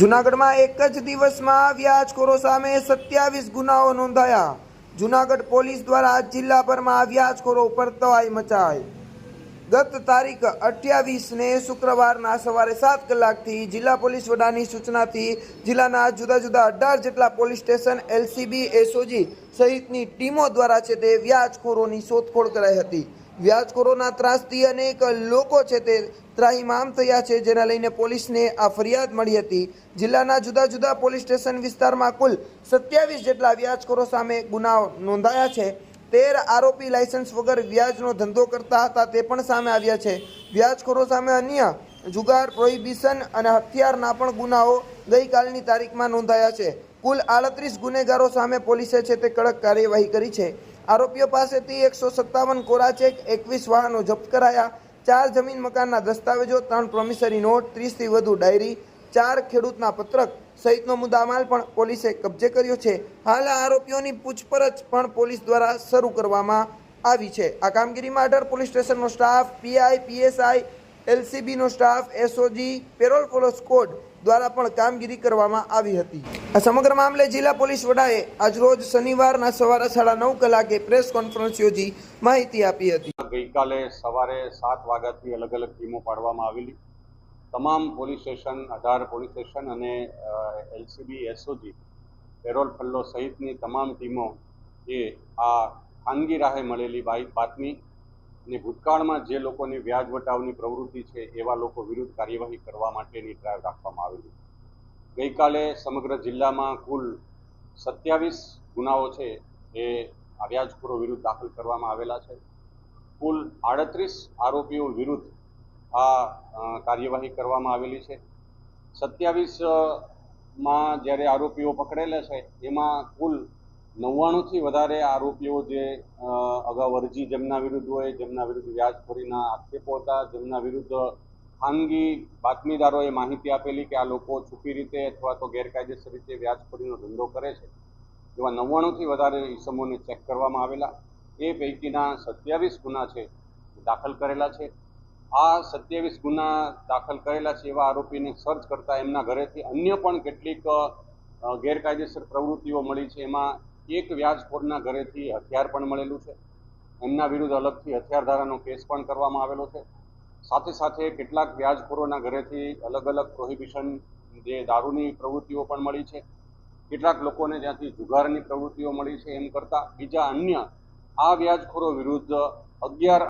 જુનાગઢમાં એક જ દિવસમાં વ્યાજખોરો સામે સત્યાવીસ ગુનાઓ નોંધાયા. જુનાગઢ પોલીસ દ્વારા જિલ્લાભરમાં વ્યાજખોરો ઉપર તવાઈ મચાઈ. ગત તારીખ અઠ્યાવીસને શુક્રવારના સવારે સાત કલાકથી જિલ્લા પોલીસ વડાની સૂચનાથી જિલ્લાના જુદા જુદા અઢાર જેટલા પોલીસ સ્ટેશન, એલસીબી, એસઓજી સહિતની ટીમો દ્વારા છે તે વ્યાજખોરોની શોધખોળ કરાઈ હતી. વ્યાજખોરોના ત્રાસથી અનેક લોકો છે તે ત્રાહિમામ થયા છે, જેના લઈને પોલીસને આ ફરિયાદ મળી હતી. જિલ્લાના જુદા જુદા પોલીસ સ્ટેશન વિસ્તારમાં કુલ સત્યાવીસ જેટલા વ્યાજખોરો સામે ગુનાઓ નોંધાયા છે. તેર આરોપી લાયસન્સ વગર વ્યાજનો ધંધો કરતા હતા, તે પણ સામે આવ્યા છે. વ્યાજખોરો સામે અન્ય જુગાર, પ્રોહિબિશન અને હથિયારના પણ ગુનાઓ ગઈકાલની તારીખમાં નોંધાયા છે. કુલ આડત્રીસ ગુનેગારો સામે પોલીસે છે તે કડક કાર્યવાહી કરી છે. આરોપીઓ પાસેથી એકસો સત્તાવન કોરા ચેક, એકવીસ વાહનો જપ્ત કરાયા. ચાર જમીન મકાનના દસ્તાવેજો, ત્રણ પ્રોમિસરી નોટ, ત્રીસથી વધુ ડાયરી, ચાર ખેડૂતના પત્રક સહિતનો મુદ્દામાલ પણ પોલીસે કબજે કર્યો છે. હાલ આરોપીઓની પૂછપરછ પણ પોલીસ દ્વારા શરૂ કરવામાં આવી છે. આ કામગીરીમાં અઢાર પોલીસ સ્ટેશનનો staff, PI, PSI, એલસીબીનો staff, SOG, parole furlough squad દ્વારા પણ કામગીરી કરવામાં આવી હતી. આ સમગ્ર મામલે જિલ્લા પોલીસ વડાએ આજરોજ શનિવારના સવારે સાડા નવ કલાકે પ્રેસ કોન્ફરન્સ યોજી માહિતી આપી હતી. ગઈકાલે સવારે સાત વાગ્યાથી અલગ અલગ ટીમો પાડવામાં આવેલી. તમામ પોલીસ સ્ટેશન, અઢાર પોલીસ સ્ટેશન અને એલસીબી, એસઓજી, પેરોલ ફલ્લો સહિતની તમામ ટીમો એ આ ખાનગી રાહે મળેલી બાતમી અને ભૂતકાળમાં જે લોકોની વ્યાજ વટાવની પ્રવૃત્તિ છે, એવા લોકો વિરુદ્ધ કાર્યવાહી કરવા માટેની ડ્રાઈવ રાખવામાં આવેલી ગઈકાલે સમગ્ર જિલ્લામાં કુલ સત્યાવીસ ગુનાઓ છે, એ આ વ્યાજખોરો વિરુદ્ધ દાખલ કરવામાં આવેલા છે. કુલ આડત્રીસ આરોપીઓ વિરુદ્ધ આ કાર્યવાહી કરવામાં આવેલી છે. સત્યાવીસમાં જ્યારે આરોપીઓ પકડેલા છે, એમાં કુલ નવ્વાણુંથી વધારે આરોપીઓ જે અગાઉ અરજી જેમના વિરુદ્ધ હોય, જેમના વિરુદ્ધ વ્યાજખોરીના આક્ષેપો હતા, જેમના વિરુદ્ધ ખાનગી બાતમીદારોએ માહિતી આપેલી કે આ લોકો છુપી રીતે અથવા તો ગેરકાયદેસર રીતે વ્યાજખોરીનો ધંધો કરે છે. એવા નવ્વાણુંથી વધારે ઇસમોને ચેક કરવામાં આવેલા. એ પૈકીના સત્યાવીસ ગુના છે દાખલ કરેલા છે. આ સત્યાવીસ ગુના દાખલ કરેલા છે એવા આરોપીને સર્ચ કરતા એમના ઘરેથી અન્ય પણ કેટલીક ગેરકાયદેસર પ્રવૃત્તિઓ મળી છે. એમાં એક વ્યાજખોરના ઘરેથી હથિયાર પણ મળેલું છે. એમના વિરુદ્ધ અલગથી હથિયાર ધારાનો કેસ પણ કરવામાં આવેલો છે. સાથે સાથે કેટલાક વ્યાજખોરોના ઘરેથી અલગ અલગ પ્રોહિબિશન જે દારૂની પ્રવૃત્તિઓ પણ મળી છે. કેટલાક લોકોને જ્યાંથી જુગારની પ્રવૃત્તિઓ મળી છે એમ કરતાં બીજા અન્ય આ વ્યાજખોરો વિરુદ્ધ અગિયાર